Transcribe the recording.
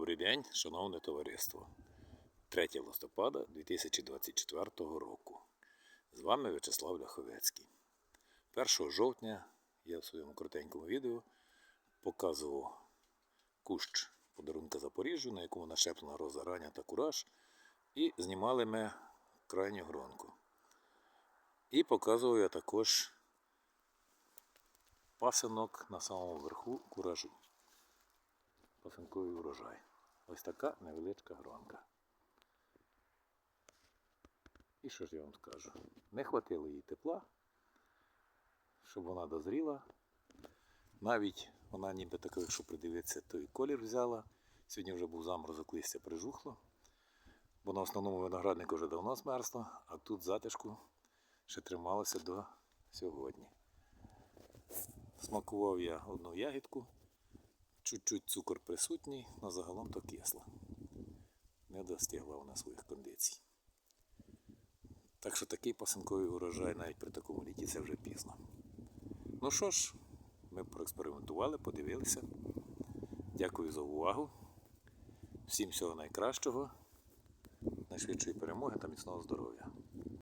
Добрий день, шановне товариство. 3 листопада 2024 року. З вами В'ячеслав Ляховецький. 1 жовтня я в своєму коротенькому відео показував кущ подарунка Запоріжжю, на якому нашеплена роза раня та кураж, і знімали ми крайню гронку. І показував я також пасинок на самому верху куражу пасинковий урожай. Ось така невеличка гронка. І що ж я вам скажу? Не хватило їй тепла, щоб вона дозріла. Навіть вона ніби така, якщо придивитися, той колір взяла. Сьогодні вже був заморозок листя прижухло, бо на основному винограднику вже давно змерзло, а тут затишку ще трималося до сьогодні. Смакував я одну ягідку. Чуть-чуть цукор присутній, але загалом то кисло. Не достигла вона своїх кондицій. Так що такий пасинковий урожай навіть при такому літі це вже пізно. Ну що ж, ми проекспериментували, подивилися. Дякую за увагу. Всім всього найкращого, найшвидшої перемоги та міцного здоров'я.